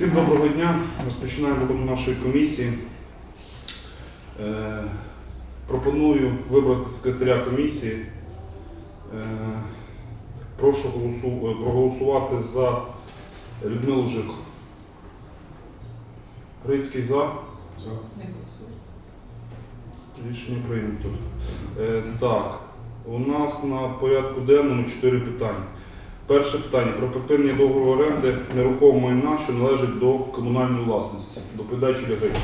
Всім доброго дня. Розпочинаємо роботу нашої комісії. Е, пропоную вибрати секретаря комісії. Е, прошу голосу- е, проголосувати за Людмилу Жик. Грицький за. За. Рішення прийнято. Е, так, у нас на порядку денному чотири питання. Перше питання про припинення договору оренди нерухомого майна, що належить до комунальної власності. Доповідач Юлія Грицька.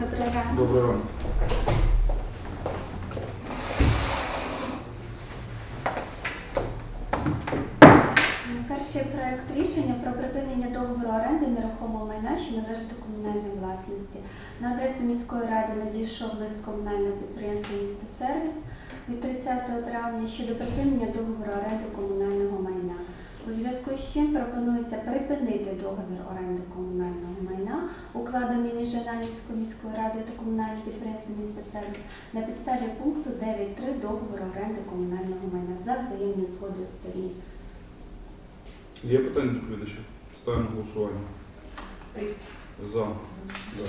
Доброго ранку. Добрий ранок. Проект рішення про припинення договору оренди нерухомого майна, що належить до комунальної власності. На адресу міської ради надійшов лист комунального підприємства «Місто Сервіс» від 30 травня щодо припинення договору оренди комунального майна. У зв'язку з чим пропонується припинити договір оренди комунального майна, укладений між Ананівською міською радою та комунальним підприємством «Місто Сервіс» на підставі пункту 9.3 договору оренди комунального майна за взаємною згодою сторін. Є питання до доповідача? Ставимо голосування. За. За.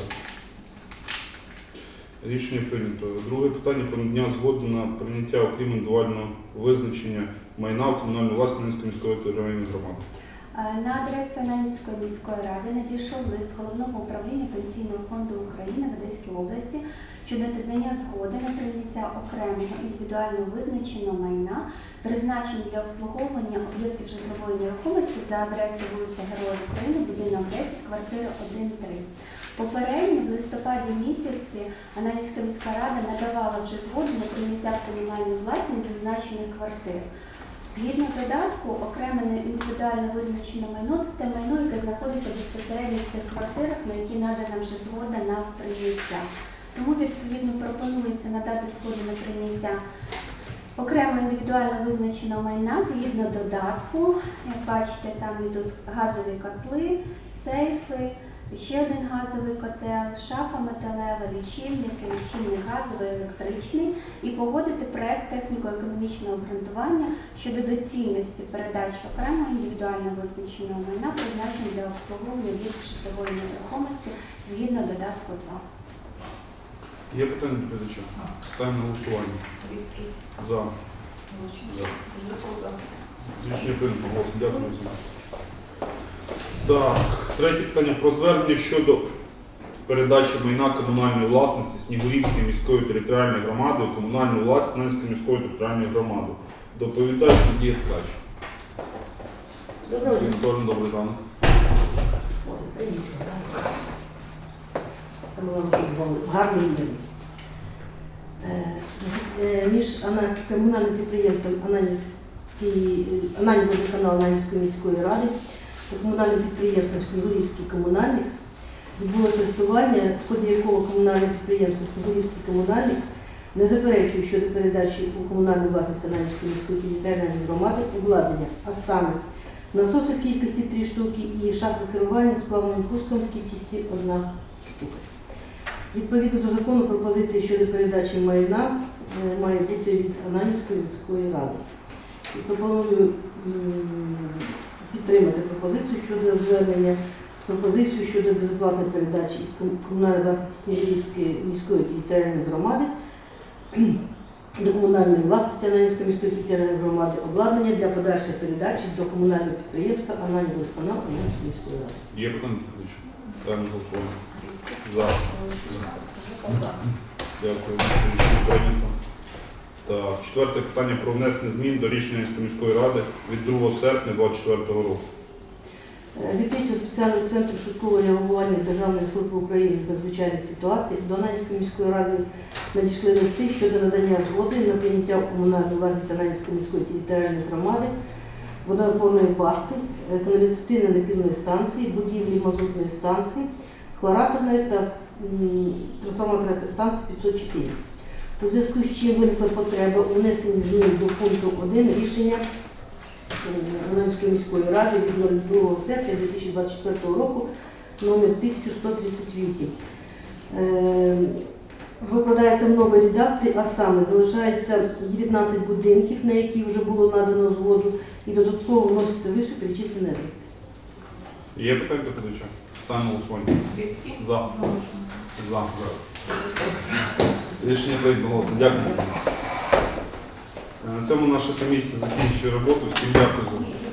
Рішення прийнято. Друге питання про надання згоди на прийняття окрім індивідуального визначення майна у комунальну власність міської територіальної громади. Е, На адресу Ананівської міської ради надійшов лист головного управління Пенсійного фонду України в Одеській області щодо надання згоди на прийняття окремого індивідуально визначеного майна, призначеного для обслуговування об'єктів житлової нерухомості за адресою вулиця Героїв України, будинок 10, квартира 1-3. Попередньо в листопаді місяці Ананівська міська рада надавала вже згоду на прийняття в комунальну власність зазначених квартир. Згідно додатку, окреме індивідуально визначене майно це те майно, яке знаходиться безпосередньо в цих квартирах, на які надана вже згода на прийняття. Тому відповідно пропонується надати згоду на прийняття окремо індивідуально визначеного майна згідно додатку. Як бачите, там йдуть газові котли, сейфи, ще один газовий котел, шафа металева, лічильники, лічильник газовий, електричний і погодити проект техніко-економічного обґрунтування щодо доцільності передачі окремо індивідуально визначеного майна, призначеного для обслуговування об'єктів житлової нерухомості згідно додатку 2. Є питання до доповідача? Ставимо на голосування. За. За. Рішення прийнято. Голосно. Дякую за. Так, третє питання про звернення щодо передачі майна комунальної власності Снігурівської міської територіальної громади у комунальну власність Ненської міської територіальної громади. Доповідач Надія Ткач. Доброго дня. Щоб вам гарний день. Е, е, Між комунальним підприємством Ананівський канал Ананівської міської ради та комунальним підприємством Снігурівський комунальник відбулося тестування, в ході якого комунальне підприємство Снігурівський комунальник не заперечує щодо передачі у комунальну власність Ананівської міської територіальної громади обладнання, а саме насоси в кількості 3 штуки і шафи керування з плавним пуском в кількості 1 штука. Відповідно до закону пропозиції щодо передачі майна е, має бути від Ананівської міської ради. І пропоную підтримати пропозицію щодо звернення з пропозицією щодо безоплатної передачі із комунальної власності Снігурівської міської територіальної громади до комунальної власності Ананівської міської територіальної громади обладнання для подальшої передачі до комунального підприємства Ананівського Ананівської міської ради. Є питання? Ставимо голосування. За. Дякую. Прийнято. Так, четверте питання про внесення змін до рішення міської ради від 2 серпня 2024 року. Е, спеціального центру швидкого реагування Державної служби України з надзвичайних ситуацій до Ананівської міської ради надійшли листи щодо надання згоди на прийняття у комунальну власність Ананівської міської територіальної громади водоопорної башти, е, каналізаційної напірної станції, будівлі мазутної станції, хлораторної та трансформаторної станції 504. У зв'язку з чим виникла потреба у внесенні змін до пункту 1 рішення Ананської міської ради від 02 серпня 2024 року номер 1138. Е, викладається в новій редакції, а саме залишається 19 будинків, на які вже було надано згоду, і додатково вноситься вище перечислене рейд. Є питання до доповідача? Ставимо голосування. Віцький. За. За. Рішення прийнято голосно. Дякую. На цьому наша комісія закінчує роботу. Всім дякую за